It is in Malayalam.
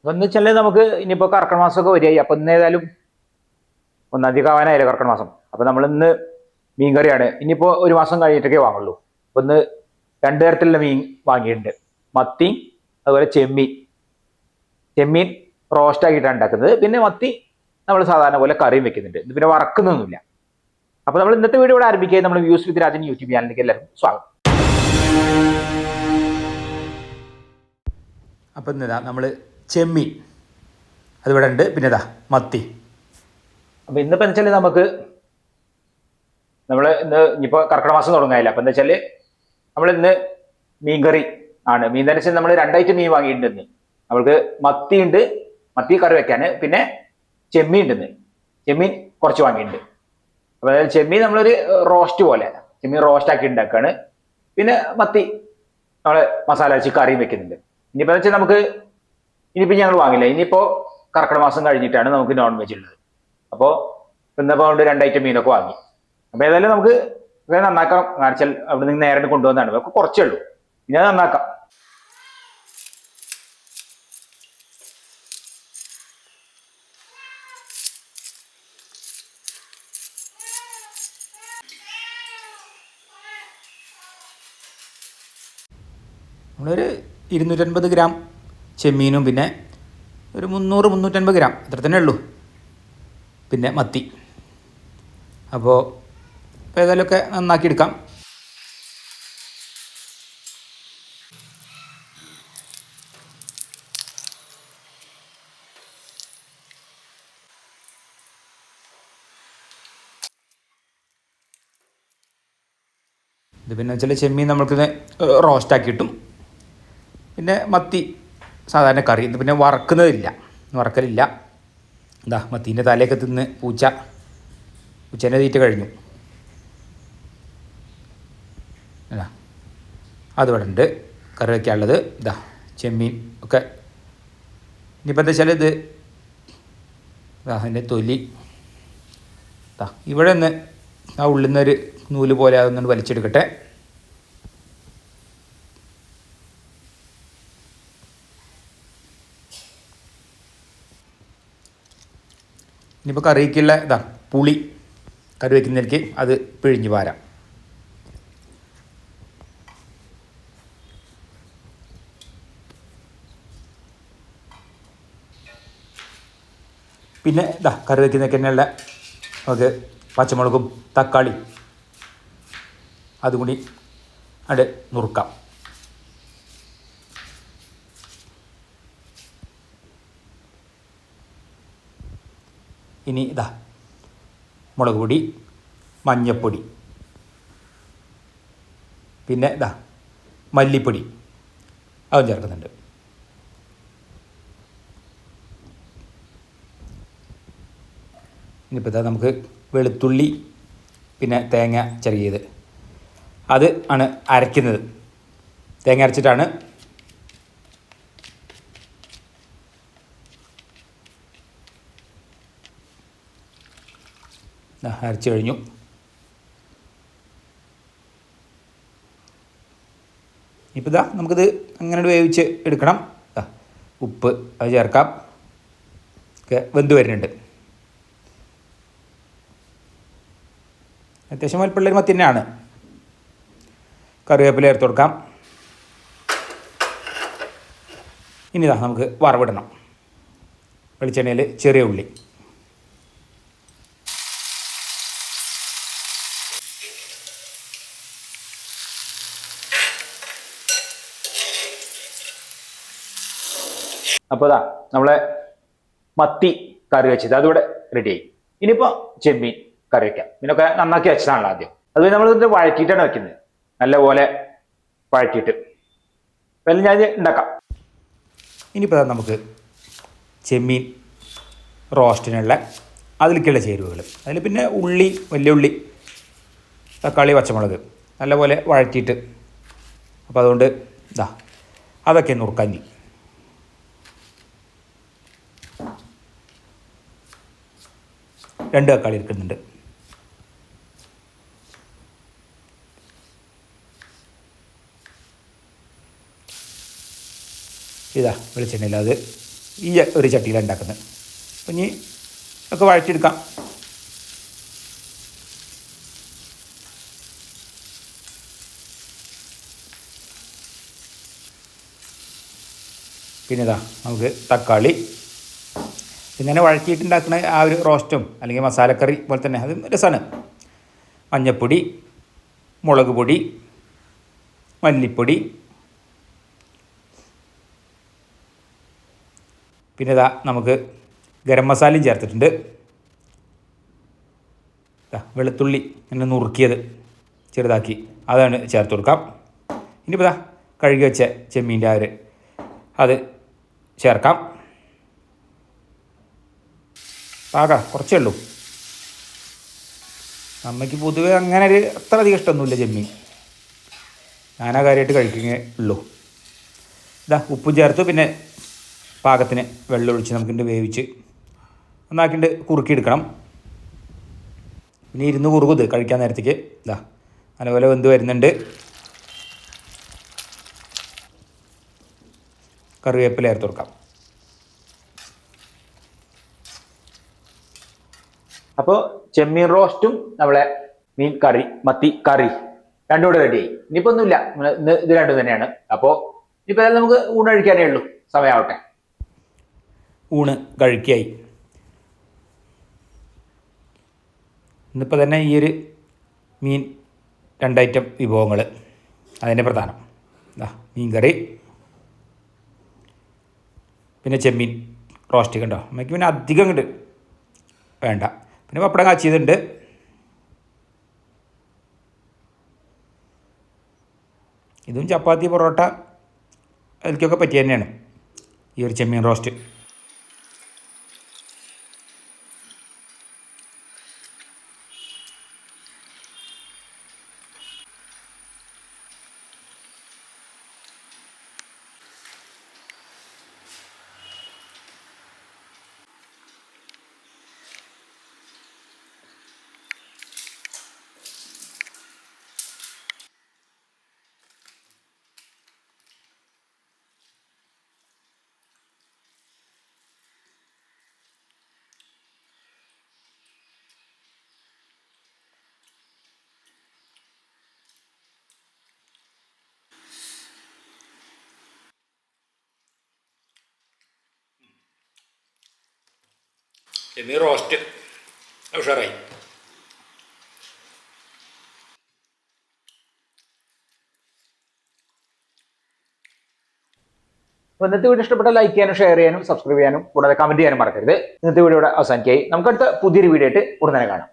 അപ്പൊ എന്ന് വെച്ചാൽ നമുക്ക് ഇനിയിപ്പോ കർക്കട മാസമൊക്കെ വരികയായി. അപ്പൊ ഇന്ന് ഏതായാലും ഒന്നാം തീയതി ആവാനായില്ല കർക്കിടക മാസം? അപ്പൊ നമ്മൾ ഇന്ന് മീൻ കറിയാണ്. ഇനിയിപ്പോ ഒരു മാസം കഴിഞ്ഞിട്ടൊക്കെ വാങ്ങുള്ളൂ. അപ്പൊ ഇന്ന് രണ്ട് തരത്തിലുള്ള മീൻ വാങ്ങിയിട്ടുണ്ട്. മത്തി അതുപോലെ ചെമ്മീൻ. ചെമ്മീൻ റോസ്റ്റ് ആക്കിയിട്ടാണ് ഉണ്ടാക്കുന്നത്. പിന്നെ മത്തി നമ്മൾ സാധാരണ പോലെ കറിയും വെക്കുന്നുണ്ട്. ഇത് പിന്നെ വറക്കുന്നൊന്നുമില്ല. അപ്പൊ നമ്മൾ ഇന്നത്തെ വീഡിയോ ഇവിടെ ആരംഭിക്കുക നമ്മൾ വ്യൂസ് വിത്ത് രാജൻ യൂട്യൂബ് ചാനലിലേക്ക് എല്ലാവർക്കും സ്വാഗതം. അപ്പം ഇന്നിതാ നമ്മൾ ചെമ്മീൻ. അതിവിടെ ഉണ്ട്. പിന്നെ ഇതാ മത്തി. അപ്പം ഇന്നിപ്പോൾ എന്ന് വെച്ചാൽ നമുക്ക് നമ്മൾ ഇന്ന് ഇനിയിപ്പോൾ കർക്കിടക മാസം തുടങ്ങാനില്ല. അപ്പം എന്താ വെച്ചാൽ നമ്മൾ ഇന്ന് മീൻകറി ആണ്. മീൻ തന്നെ വെച്ചാൽ നമ്മൾ രണ്ടായിട്ട് മീൻ വാങ്ങിയിട്ടുണ്ട് ഇന്ന്. നമ്മൾക്ക് മത്തി ഉണ്ട് മത്തി കറി വെക്കാൻ പിന്നെ ചെമ്മീൻ ഉണ്ട് ഇന്ന്. ചെമ്മീൻ കുറച്ച് വാങ്ങിയിട്ടുണ്ട്. അപ്പോൾ അതായത് ചെമ്മീൻ നമ്മളൊരു റോസ്റ്റ് പോലെ ചെമ്മീൻ റോസ്റ്റ് ആക്കി ഉണ്ടാക്കുകയാണ് പിന്നെ മത്തി നമ്മൾ മസാല വെച്ച് കറിയും വെക്കുന്നുണ്ട്. ഇനിയിപ്പോൾ വെച്ചാൽ നമുക്ക് ഇനിയിപ്പോൾ ഞങ്ങൾ വാങ്ങില്ല. ഇനിയിപ്പോൾ കർക്കിടക മാസം കഴിഞ്ഞിട്ടാണ് നമുക്ക് നോൺ വെജ് ഉള്ളത് അപ്പോൾ ഇന്നിപ്പോൾ കൊണ്ട് രണ്ട് ഐറ്റം മീനൊക്കെ വാങ്ങി. അപ്പോൾ ഏതായാലും നമുക്ക് ഇത് നന്നാക്കാം കാണിച്ചാൽ അവിടെ നിന്ന് നേരെ കൊണ്ടുവന്നാണ്. ഒക്കെ കുറച്ചേ ഉള്ളൂ. ഇനി അത് നന്നാക്കാം. നമ്മളൊരു ഇരുന്നൂറ്റൻപത് ഗ്രാം ചെമ്മീനും പിന്നെ ഒരു മുന്നൂറ് മുന്നൂറ്റൻപത് ഗ്രാം. ഇത്ര തന്നെ ഉള്ളൂ. പിന്നെ മത്തി. അപ്പോൾ ഇപ്പോൾ ഏതായാലുമൊക്കെ നന്നാക്കി എടുക്കാം ഇത് പിന്നെ വെച്ചാൽ ചെമ്മീൻ നമ്മൾക്ക് റോസ്റ്റ് ആക്കിയിട്ടും പിന്നെ മത്തി. സാധാരണ കറി. ഇത് പിന്നെ വറക്കുന്നതില്ല. വറക്കലില്ല. എന്താ മത്തീന്റെ തലയൊക്കെ തിന്ന് പൂച്ച. പൂച്ചേനെ തീറ്റ കഴിഞ്ഞു. അതാ അതിവിടെ ഉണ്ട്. കറി വയ്ക്കാനുള്ളത് ഇതാ ചെമ്മീൻ ഒക്കെ. ഇനിയിപ്പോൾ എന്താ വെച്ചാൽ ഇത്? ഇതാ അതിന്റെ തൊലി. ഇവിടെ നിന്ന് ആ ഉള്ളിൽ നിന്നൊരു നൂൽ പോലെ അതൊന്നും വലിച്ചെടുക്കട്ടെ. ഇനിയിപ്പോൾ കറിക്കുള്ള ഇതാ പുളി കറി വയ്ക്കുന്നതിലേക്ക് അത് പിഴിഞ്ഞ് പാരാം പിന്നെ ഇതാ കറി വയ്ക്കുന്നതൊക്കെ തന്നെയുള്ള നമുക്ക് പച്ചമുളകും തക്കാളി അതും കൂടി അവിടെ നുറുക്കാം. ഇനി ഇതാ മുളക് പൊടി മഞ്ഞപ്പൊടി പിന്നെ ഇതാ മല്ലിപ്പൊടി അതും ചേർക്കുന്നുണ്ട്. ഇനിയിപ്പോൾ ഇതാ നമുക്ക് വെളുത്തുള്ളി പിന്നെ തേങ്ങ ചെറിയത്. അത് ആണ് അരയ്ക്കുന്നത്. തേങ്ങ അരച്ചിട്ടാണ് അരച്ച് കഴിഞ്ഞു. ഇപ്പോൾ ഇതാ നമുക്കിത് അങ്ങനെ വേവിച്ച് എടുക്കണം. ഉപ്പ് അത് ചേർക്കാം. ഒക്കെ വെന്ത് വരുന്നുണ്ട്. അത്യാവശ്യം വലിപ്പമുള്ളൊരു മത്തി തന്നെയാണ്. കറിവേപ്പില ചേർത്ത് കൊടുക്കാം. ഇനി ഇതാ നമുക്ക് വറവിടണം. വെളിച്ചെണ്ണയിൽ ചെറിയ ഉള്ളി. അപ്പോൾ ഇതാ നമ്മളെ മത്തി കറി വെച്ചത് അതിവിടെ റെഡി ആയി. ഇനിയിപ്പോൾ ചെമ്മീൻ കറി വെക്കാം. ഇതിനൊക്കെ നന്നാക്കി വെച്ചതാണല്ലോ ആദ്യം. അത് നമ്മൾ ഇത് വഴറ്റിയിട്ടാണ് വെക്കുന്നത്. നല്ലപോലെ വഴറ്റിയിട്ട്. അപ്പം ഞാൻ ഉണ്ടാക്കാം. ഇനിയിപ്പോൾ നമുക്ക് ചെമ്മീൻ റോസ്റ്റിനുള്ള അതിലേക്കുള്ള ചേരുവകൾ അതിൽ പിന്നെ ഉള്ളി വലിയ ഉള്ളി തക്കാളി പച്ചമുളക് നല്ലപോലെ വഴറ്റിയിട്ട്. അപ്പോൾ അതുകൊണ്ട് ഇതാ അതൊക്കെ നുറുക്കാൻ രണ്ട് തക്കാളി എടുക്കുന്നുണ്ട്. ഇതാ വെളിച്ചെണ്ണയിൽ അത് ഈ ഒരു ചട്ടിയിലാണ് ഉണ്ടാക്കുന്നത്. അപ്പം ഇനി ഒക്കെ വഴറ്റിയെടുക്കാം. പിന്നെ ഇതാ നമുക്ക് തക്കാളി ഇങ്ങനെ വഴറ്റിയിട്ടുണ്ടാക്കുന്ന ആ ഒരു റോസ്റ്റും അല്ലെങ്കിൽ മസാലക്കറി പോലെ തന്നെ അത് രസമാണ് മഞ്ഞൾപ്പൊടി മുളക് പൊടി മല്ലിപ്പൊടി. പിന്നെ ഇതാ നമുക്ക് ഗരം മസാലയും ചേർത്തിട്ടുണ്ട്. വെളുത്തുള്ളി ഇങ്ങനെ നുറുക്കിയത് ചെറുതാക്കി. അതാണ് ചേർത്ത് കൊടുക്കാം. ഇനിയിപ്പോൾ ഇതാ കഴുകി വെച്ച ചെമ്മീന്റെ ആ അത് ചേർക്കാം. പാക കുറച്ചേ ഉള്ളൂ. അമ്മയ്ക്ക് പൊതുവെ അങ്ങനെ ഒരു അത്ര അധികം ഇഷ്ടമൊന്നുമില്ല ചെമ്മീൻ ഞാനാ കാര്യമായിട്ട് കഴിക്കുന്നേ ഉള്ളൂ. ഇതാ ഉപ്പും ചേർത്ത് പിന്നെ പാകത്തിന് വെള്ളം ഒഴിച്ച് നമുക്കിണ്ട് വേവിച്ച് ഒന്നാക്കിണ്ട് കുറുക്കിയെടുക്കണം. പിന്നെ ഇരുന്ന് കുറുകുത് കഴിക്കാൻ നേരത്തേക്ക്. ഇതാ നല്ലപോലെ വെന്ത് വരുന്നുണ്ട്. കറിവേപ്പില ചേർത്ത് കൊടുക്കാം. അപ്പോൾ ചെമ്മീൻ റോസ്റ്റും നമ്മളെ മീൻ കറി മത്തി കറി രണ്ടും കൂടെ റെഡിയായി ഇനിയിപ്പോൾ ഒന്നുമില്ല. ഇന്ന് ഇത് രണ്ടും തന്നെയാണ്. അപ്പോൾ ഇനിയിപ്പോൾ അതായത് നമുക്ക് ഊണ് കഴിക്കാനേ ഉള്ളൂ. സമയമാവട്ടെ. ഊണ് കഴിക്കായി. ഇന്നിപ്പോൾ തന്നെ ഈ ഒരു മീൻ രണ്ടൈറ്റം വിഭവങ്ങൾ അതിന്റെ പ്രധാനം. മീൻ കറി. പിന്നെ ചെമ്മീൻ റോസ്റ്റ് കണ്ടോ? അമ്മയ്ക്ക് പിന്നെ അധികം ഇങ്ങോട്ട് വേണ്ട. പിന്നെ പപ്പടം കാച്ചിയതുണ്ട്. ഇതും ചപ്പാത്തി പൊറോട്ട അതിലേക്കൊക്കെ പറ്റിയ തന്നെയാണ് ഈ ഒരു ചെമ്മീൻ റോസ്റ്റ്. ചെമ്മീൻ റോസ്റ്റ്. ഉഷാറായി. അപ്പോൾ ഇന്നത്തെ വീഡിയോ ഇഷ്ടപ്പെട്ട ലൈക്ക് ചെയ്യാനും ഷെയർ ചെയ്യാനും സബ്സ്ക്രൈബ് ചെയ്യാനും കൂടാതെ കമന്റ് ചെയ്യാനും മറക്കരുത്. ഇന്നത്തെ വീഡിയോ ഇവിടെ അവസാനിക്കായി നമുക്ക് അടുത്ത പുതിയൊരു വീഡിയോ ആയിട്ട് ഉടനെ കാണാം.